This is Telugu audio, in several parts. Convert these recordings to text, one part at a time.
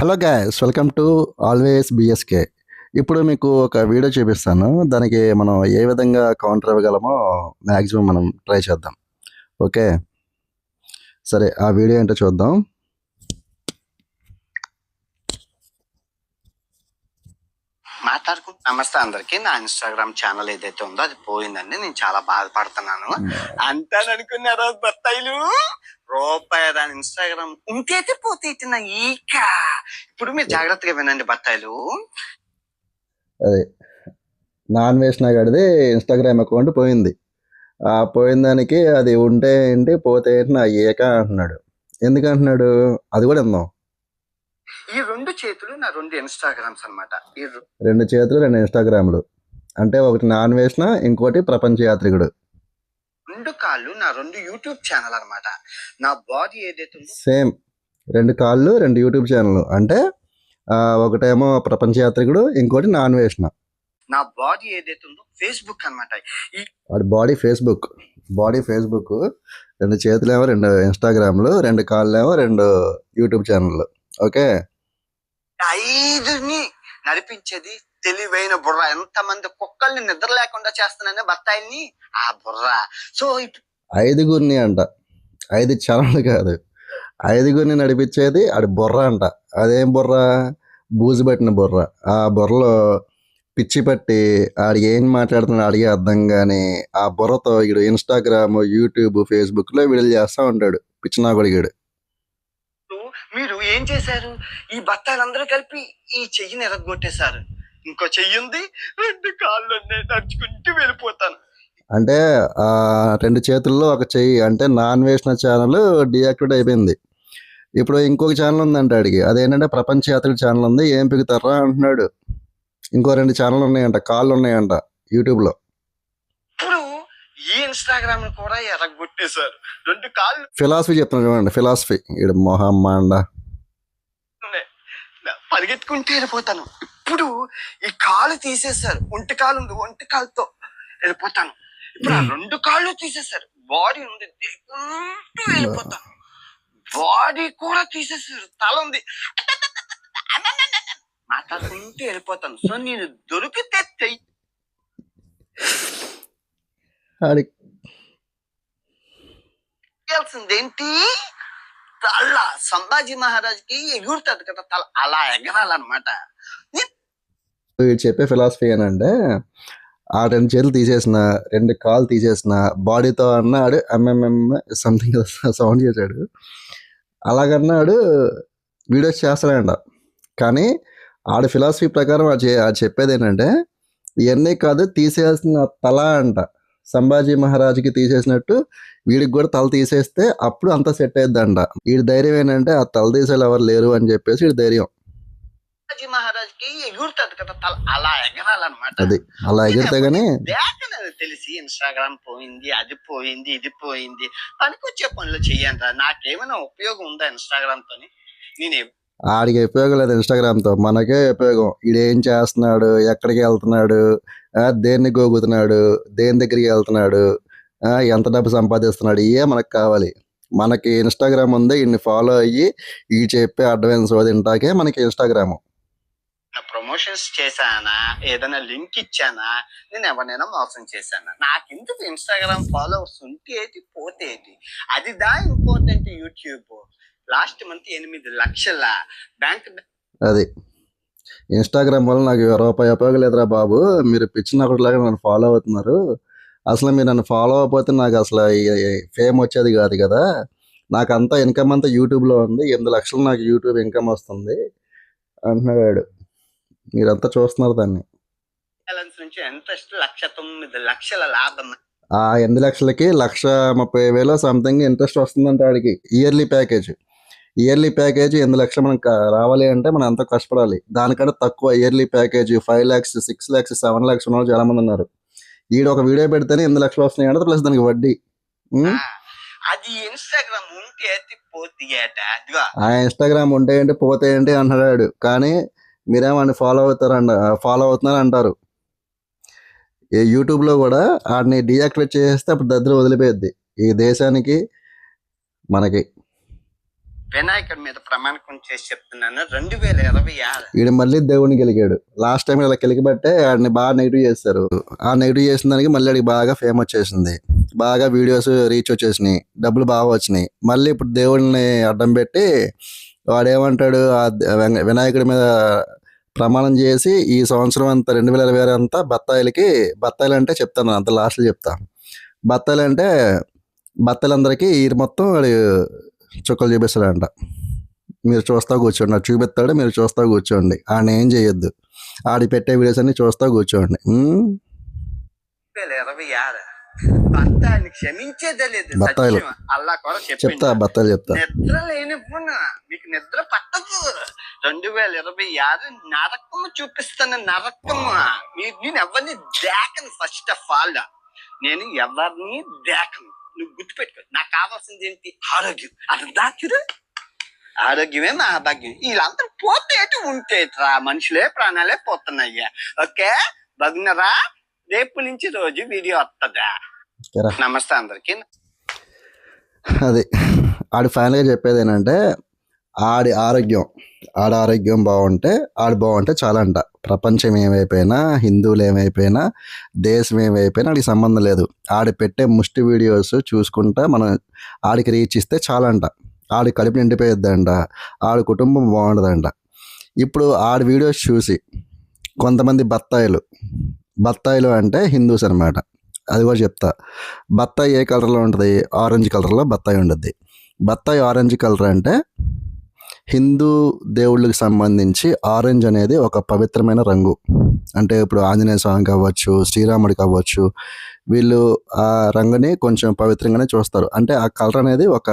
Hello guys welcome to always BSK. ఇప్పుడు మీకు ఒక వీడియో చూపిస్తాను. దానికి మనం ఏ విధంగా కౌంటర్ ఇవ్వగలమో మ్యాక్సిమం మనం ట్రై చేద్దాం. ఓకే? సరే ఆ వీడియో ఏంటో చూద్దాం. మాట్లాడుకుంటూ నమస్తే అందరికి. నా ఇన్స్టాగ్రామ్ ఛానల్ ఏదైతే ఉందో అది పోయిందండి. నేను చాలా బాధపడుతున్నాను. అంటాననుకున్నారా బత్తాయిలు. రూపాయి దాని ఇన్స్టాగ్రామ్ ఇంకైతే పోతే నా ఈక. ఇప్పుడు మీరు జాగ్రత్తగా వినండి బత్తాయిలు. అదే. నాన్ వేసిన గడిది ఇన్స్టాగ్రామ్ అకౌంట్ పోయింది. ఆ పోయిన దానికి అది ఉంటే ఏంటి పోతే ఏంటి నా ఏక అంటున్నాడు. ఎందుకు అంటున్నాడు అది కూడా ఇందాం ఈ రెండు చేతులు నా రెండు ఇన్స్టాగ్రామ్స్ రె- రెండు చేతులు రెండు ఇన్స్టాగ్రామ్లు. అంటే ఒకటి నాన్ వేసిన ఇంకోటి ప్రపంచ యాత్రికుడు. రెండు కాళ్ళు నా రెండు యూట్యూబ్ ఛానల్ అన్నమాట. నా బాడీ ఏదైతే సేమ్. రెండు కాళ్ళు రెండు యూట్యూబ్ ఛానల్ అంటే ఒకటేమో ప్రపంచ యాత్రికుడు ఇంకోటి నాన్ వేసిన నా బాడీ ఏదైతే ఉందో ఫేస్బుక్ అన్నమాట. ఈ వాడి బాడీ ఫేస్బుక్. Body Facebook. రెండు చేతులేమో రెండు ఇన్స్టాగ్రామ్లు రెండు కాళ్ళేమో రెండు యూట్యూబ్ ఛానళ్ళు. ఓకే? ఐదుని నడిపించేది తెలివైన బుర్ర. ఎంతమంది కుక్కల్ని నిద్ర లేకుండా చేస్తున్నానే బత్తాయిల్ని ఆ బుర్ర. సో ఇప్పుడు ఐదుగురిని అంట. ఐదు ఛానల్ కాదు. ఐదుగురిని నడిపించేది ఆడి బుర్ర అంట. అదేం బుర్ర? బూజు పట్టిన బుర్ర. ఆ బుర్రలో పిచ్చి పట్టి ఆడు ఏం మాట్లాడుతున్నాడు అడిగే అర్థం కానీ ఆ బుర్రతో ఇడు ఇన్స్టాగ్రామ్ యూట్యూబ్ ఫేస్బుక్లో వీడియోలు చేస్తూ ఉంటాడు. పిచ్చినా కొడిగాడు మీరు ఏం చేశారు? ఈ బత్తాయిలందరూ కలిపి ఈ చెయ్యిని ఎరగొట్టేశారు. ఇంకో చెయ్యి ఉంది రెండు కాళ్ళు నడుచుకుంటూ వెళ్ళిపోతాను. అంటే ఆ రెండు చేతుల్లో ఒక చెయ్యి అంటే నాన్ వేసిన ఛానల్ డియాక్టివేట్ అయిపోయింది. ఇప్పుడు ఇంకొక ఛానల్ ఉందంట అడిగి అదేంటంటే ప్రపంచ యాత్రిక ఛానల్ ఉంది ఏం పిగుతారా అంటున్నాడు. ఇంకో రెండు ఛానల్ ఉన్నాయంట కాళ్ళు ఉన్నాయంట యూట్యూబ్లో ఈ ఇన్స్టాగ్రామ్ కూడా ఎరగొట్టేశారు రెండు కాళ్ళు ఫిలాసఫీ చెప్తున్నాడు చూడండి ఫిలాసఫీ ఇడు మొహమ్మాండ. పరిగెత్తుకుంటూ వెళ్ళిపోతాను. ఇప్పుడు ఈ కాలు తీసేశారు. ఒంటి కాలు ఉంది ఒంటి కాలుతో వెళ్ళిపోతాను. ఇప్పుడు ఆ రెండు కాళ్ళు తీసేశారు. బాడీ ఉంది దిగుంటూ వెళ్ళిపోతాను. బాడీ కూడా తీసేశారు. తల ఉంది. మాట్లాడుకుంటూ వెళ్ళిపోతాను. సో నేను దొరికితే చెయ్యి. ఆడి చేయాల్సిందేంటి? తల సంభాజీ మహారాజ్కి ఎగురుతుంది కదా తల. అలా ఎగరాలన్నమాట. వీడు చెప్పే ఫిలాసఫీ ఏంటంటే ఆ రెండు చేతులు తీసేసిన రెండు కాళ్ళు తీసేసిన బాడీతో అన్నాడు ఎంఎంఎం సంథింగ్ సౌండ్ చేశాడు. అలాగన్నాడు వీడియోస్ చేస్తాడంట కానీ ఆడ ఫిలాసఫీ ప్రకారం ఆ చెప్పేది ఏంటంటే ఇవన్నీ కాదు తీసేయాల్సిన తల అంట. సంభాజీ మహారాజుకి తీసేసినట్టు వీడికి కూడా తల తీసేస్తే అప్పుడు అంతా సెట్ అయిద్దంట. వీడి ధైర్యం ఏంటంటే ఆ తల తీసేలు ఎవరు లేరు అని చెప్పేసి వీడి ధైర్యం. శివాజీ ఎగురుతుంది కదా తల. అలా ఎగరాలన్నమాట. అది. అలా ఎగిరితే దేకనని తెలిసి ఇన్స్టాగ్రామ్ పోయింది అది పోయింది ఇది పోయింది. పనికొచ్చే పనులు చెయ్యండి నాకేమైనా ఉపయోగం ఉందా ఇన్స్టాగ్రామ్ తోని? నేను ఆడికి ఉపయోగం లేదు ఇన్స్టాగ్రామ్తో మనకే ఉపయోగం. ఈడు చేస్తున్నాడు? ఎక్కడికి వెళ్తున్నాడు? దేన్ని గోగుతున్నాడు? దేని దగ్గరికి వెళ్తున్నాడు? ఎంత డబ్బు సంపాదిస్తున్నాడు? ఇవే మనకు కావాలి? మనకి ఇన్స్టాగ్రామ్ ఉంది ఇన్ని ఫాలో అయ్యి ఈ చెప్పే అడ్వాన్స్ తింటాకే మనకి ఇన్స్టాగ్రామ్ ప్రమోషన్స్ చేశానా? ఏదైనా లింక్ ఇచ్చానా? నేను ఎవరినైనా మోసం చేశానా? నాకెందుకు ఇన్స్టాగ్రామ్ ఫాలోవర్స్ ఉంటే పోతే అది దా ఇంపార్టెంట్ యూట్యూబ్ లాస్ట్ మంత్ ఎనిమిది లక్షల బ్యాంక్ అది. ఇన్స్టాగ్రామ్ వల్ల నాకు రూపాయి ఉపయోగం లేదురా బాబు. మీరు పిచ్చిన ఒకటిలాగా నన్ను ఫాలో అవుతున్నారు. అసలు మీరు నన్ను ఫాలో అవ్వకపోతే నాకు అసలు ఫేమ్ వచ్చేది కాదు కదా. నాకు అంతా ఇన్కమ్ అంతా యూట్యూబ్లో ఉంది. ఎనిమిది లక్షలు నాకు యూట్యూబ్ ఇన్కమ్ వస్తుంది. అంటున్నాడు. మీరంతా చూస్తున్నారు దాన్ని. బ్యాలెన్స్ నుంచి ఇంట్రెస్ట్ లక్ష తొమ్మిది లక్షల లాభం. ఆ ఎనిమిది లక్షలకి లక్ష ముప్పై వేలు సంథింగ్ ఇంట్రెస్ట్ వస్తుందంట వాడికి ఇయర్లీ ప్యాకేజ్ ఇయర్లీ ప్యాకేజ్ ఎనిమిది లక్షలు మనకు రావాలి అంటే మనం ఎంతో కష్టపడాలి. దానికంటే తక్కువ yearly package five lakhs six lakhs seven lakhs ఉన్న వాళ్ళు చాలా మంది ఉన్నారు. ఈడు ఒక వీడియో పెడితేనే ఎనిమిది లక్షలు వస్తున్నాయి అంటే ప్లస్ దానికి వడ్డీ? అది ఇన్స్టాగ్రామ్ ఉంటే ఆ ఇన్స్టాగ్రామ్ ఉంటే ఏంటి పోతే ఏంటి అంటున్నాడు కానీ మీరేమని ఫాలో అవుతారంట ఫాలో అవుతున్నారు అంటారు. యూట్యూబ్లో కూడా వాడిని డీయాక్టివేట్ చేసేస్తే అప్పుడు దద్దరు వదిలిపోయిద్ది. ఈ దేశానికి మనకి. వినాయకుడి మీద ప్రమాణకం చేసి చెప్తున్నాను. రెండు వేల ఇరవై ఆరు. వీడు మళ్ళీ దేవుడిని గెలికాడు లాస్ట్ టైం ఇలా గెలికబట్టే ఆడిని బాగా నెగిటివ్ చేస్తారు ఆ నెగిటివ్ చేసిన దానికి మళ్ళీ ఆడికి బాగా ఫేమ్ వచ్చేసింది. బాగా వీడియోస్ రీచ్ వచ్చేసినాయి. డబ్బులు బాగా వచ్చినాయి. మళ్ళీ ఇప్పుడు దేవుడిని అడ్డం పెట్టి వాడేమంటాడు? ఆ వినాయకుడి మీద ప్రమాణం చేసి ఈ సంవత్సరం అంతా రెండు వేల ఇరవై ఆరు అంతా బత్తాయిలకి బత్తాయిలు అంటే చెప్తాను. అంత లాస్ట్లో చెప్తా. బత్తాయిలు అంటే బత్తాయిలందరికీ ఈ మొత్తం వాడు చుక్కలు చూపిస్తాడంట. మీరు చూస్తా కూర్చోండి. చూపిస్తాడు మీరు చూస్తా కూర్చోండి. ఆయన ఏం చేయొద్దు. ఆడి పెట్టే వీడియోస్ అన్ని చూస్తా కూర్చోండి. బత్తాయిలు. చెప్తా బత్తాయిలు చెప్తా. నిద్ర లేనిప్పుడు మీకు నిద్ర పట్టదు. రెండు వేల ఇరవై ఆరు నరకము చూపిస్తాను నరకము మీ- నేను ఎవరిని దేకను? ఫస్ట్ ఆఫ్ ఆల్ నేను ఎవరిని దేకను? నువ్వు గుర్తుపెట్టుకో. నాకు కావాల్సింది ఏంటి? ఆరోగ్యం. అది దాచుడు ఆరోగ్యమే మా భాగ్యం. వీళ్ళందరూ పోతే ఉంటే రా మనుషులే ప్రాణాలే పోతున్నాయ్యా. ఓకే? భగ్నరా? రేపు నుంచి రోజు వీడియో వస్తుందా. నమస్తే అందరికి. అది ఆడి ఫైనల్గా చెప్పేది ఏంటంటే ఆడి ఆరోగ్యం ఆడ ఆరోగ్యం బాగుంటే ఆడు బాగుంటే చాలా అంట ప్రపంచం ఏమైపోయినా హిందువులు ఏమైపోయినా దేశం ఏమైపోయినా ఆడికి సంబంధం లేదు. ఆడి పెట్టే ముష్టి వీడియోస్ చూసుకుంటా మనం ఆడికి రీచ్ ఇస్తే చాలా అంట ఆడి కడుపు నిండిపోయిద్దంట. ఆడి కుటుంబం బాగుండదంట. ఇప్పుడు ఆడి వీడియోస్ చూసి కొంతమంది బత్తాయిలు బత్తాయిలు అంటే హిందూస్ అనమాట అది కూడా చెప్తా. బత్తాయి ఏ కలర్లో ఉంటుంది? ఆరెంజ్ కలర్లో బత్తాయి ఉంటుంది బత్తాయి ఆరెంజ్ కలర్ అంటే హిందూ దేవుళ్ళకి సంబంధించి ఆరెంజ్ అనేది ఒక పవిత్రమైన రంగు. అంటే ఇప్పుడు ఆంజనేయ స్వామి కావచ్చు శ్రీరాముడికి కావచ్చు వీళ్ళు ఆ రంగుని కొంచెం పవిత్రంగానే చూస్తారు. అంటే ఆ కలర్ అనేది ఒక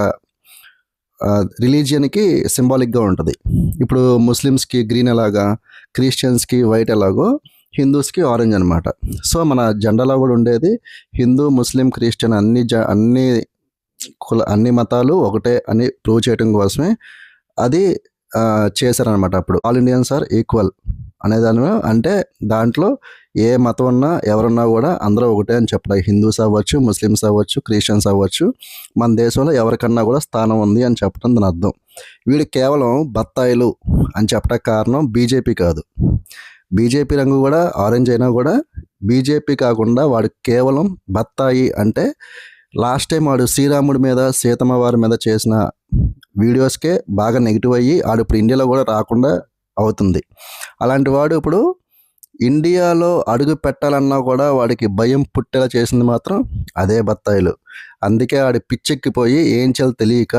రిలీజియన్కి సింబాలిక్గా ఉంటుంది. ఇప్పుడు ముస్లిమ్స్కి గ్రీన్ ఎలాగా క్రిస్టియన్స్కి వైట్ ఎలాగో హిందూస్కి ఆరెంజ్ అనమాట సో మన జెండాలో కూడా ఉండేది హిందూ ముస్లిం క్రిస్టియన్ అన్ని జ అన్ని కుల అన్ని మతాలు ఒకటే అని ప్రూవ్ చేయడం కోసమే అది చేశారనమాట అప్పుడు. ఆల్ ఇండియన్స్ ఆర్ ఈక్వల్ అనేదాని అంటే దాంట్లో ఏ మతం ఉన్నా ఎవరున్నా కూడా అందరూ ఒకటే అని చెప్పడం. హిందూస్ అవ్వచ్చు ముస్లిమ్స్ అవ్వచ్చు క్రిస్టియన్స్ అవ్వచ్చు మన దేశంలో ఎవరికన్నా కూడా స్థానం ఉంది అని చెప్పడం దాని అర్థం. వీడు కేవలం బత్తాయిలు అని చెప్పడం కారణం బీజేపీ కాదు. బీజేపీ రంగు కూడా ఆరెంజ్ అయినా కూడా బీజేపీ కాకుండా వాడు కేవలం బత్తాయి అంటే లాస్ట్ టైం వాడు శ్రీరాముడి మీద సీతమ్మ వారి మీద చేసిన వీడియోస్కే బాగా నెగిటివ్ అయ్యి ఆడు ఇప్పుడు ఇండియాలో కూడా రాకుండా అవుతుంది. అలాంటి వాడు ఇప్పుడు ఇండియాలో అడుగు పెట్టాలన్నా కూడా వాడికి భయం పుట్టేలా చేసింది మాత్రం అదే బత్తాయిలు. అందుకే ఆడి పిచ్చెక్కిపోయి ఏం చేయాలో తెలియక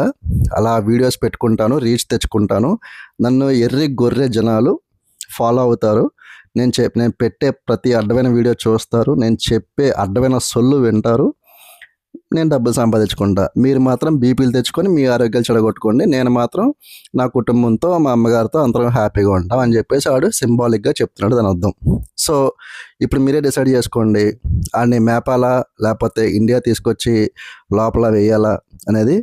అలా వీడియోస్ పెట్టుకుంటాను రీచ్ తెచ్చుకుంటాను. నన్ను ఎర్రి గొర్రె జనాలు ఫాలో అవుతారు. నేను చెప్ నేను పెట్టే ప్రతి అడ్డమైన వీడియో చూస్తారు. నేను చెప్పే అడ్డమైన సొల్లు వింటారు. నేను డబ్బులు సంపాదించుకుంటా. మీరు మాత్రం బీపీలు తెచ్చుకొని మీ ఆరోగ్యాలు చెడగొట్టుకోండి. నేను మాత్రం నా కుటుంబంతో మా అమ్మగారితో అందరం హ్యాపీగా ఉంటాం అని చెప్పేసి ఆడు సింబాలిక్గా చెప్తున్నాడు దాని అర్థం సో ఇప్పుడు మీరే డిసైడ్ చేసుకోండి. ఆడిని మేపాలా? లేకపోతే ఇండియా తీసుకొచ్చి లోపల వేయాలా? అనేది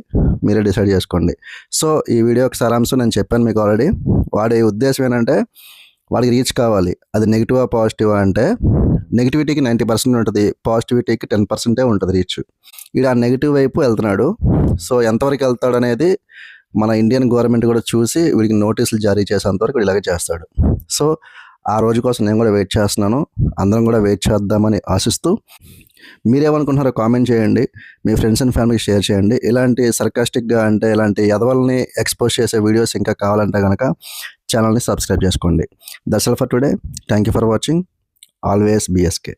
మీరే డిసైడ్ చేసుకోండి. సో ఈ వీడియోకి సారాంశం నేను చెప్పాను మీకు ఆల్రెడీ. వాడి ఉద్దేశం ఏంటంటే వాళ్ళకి రీచ్ కావాలి. అది నెగిటివా పాజిటివా అంటే నెగిటివిటీకి నైంటీ పర్సెంట్ ఉంటుంది. పాజిటివిటీకి టెన్ పర్సెంటే ఉంటుంది రీచ్ ఈడు ఆ నెగిటివ్ వైపు వెళ్తున్నాడు. సో ఎంతవరకు వెళ్తాడు అనేది మన ఇండియన్ గవర్నమెంట్ కూడా చూసి వీడికి నోటీసులు జారీ చేసేంతవరకు వీడు ఇలాగే చేస్తాడు. సో ఆ రోజు కోసం నేను కూడా వెయిట్ చేస్తున్నాను. అందరం కూడా వెయిట్ చేద్దామని ఆశిస్తూ మీరేమనుకుంటున్నారో కామెంట్ చేయండి. మీ ఫ్రెండ్స్ అండ్ ఫ్యామిలీకి షేర్ చేయండి. ఇలాంటి సర్కాస్టిక్గా అంటే ఇలాంటి ఎదవల్ని ఎక్స్పోజ్ చేసే వీడియోస్ ఇంకా కావాలంటే కనుక ఛానల్ని సబ్స్క్రైబ్ చేసుకోండి. That's all for today. Thank you for watching always BSK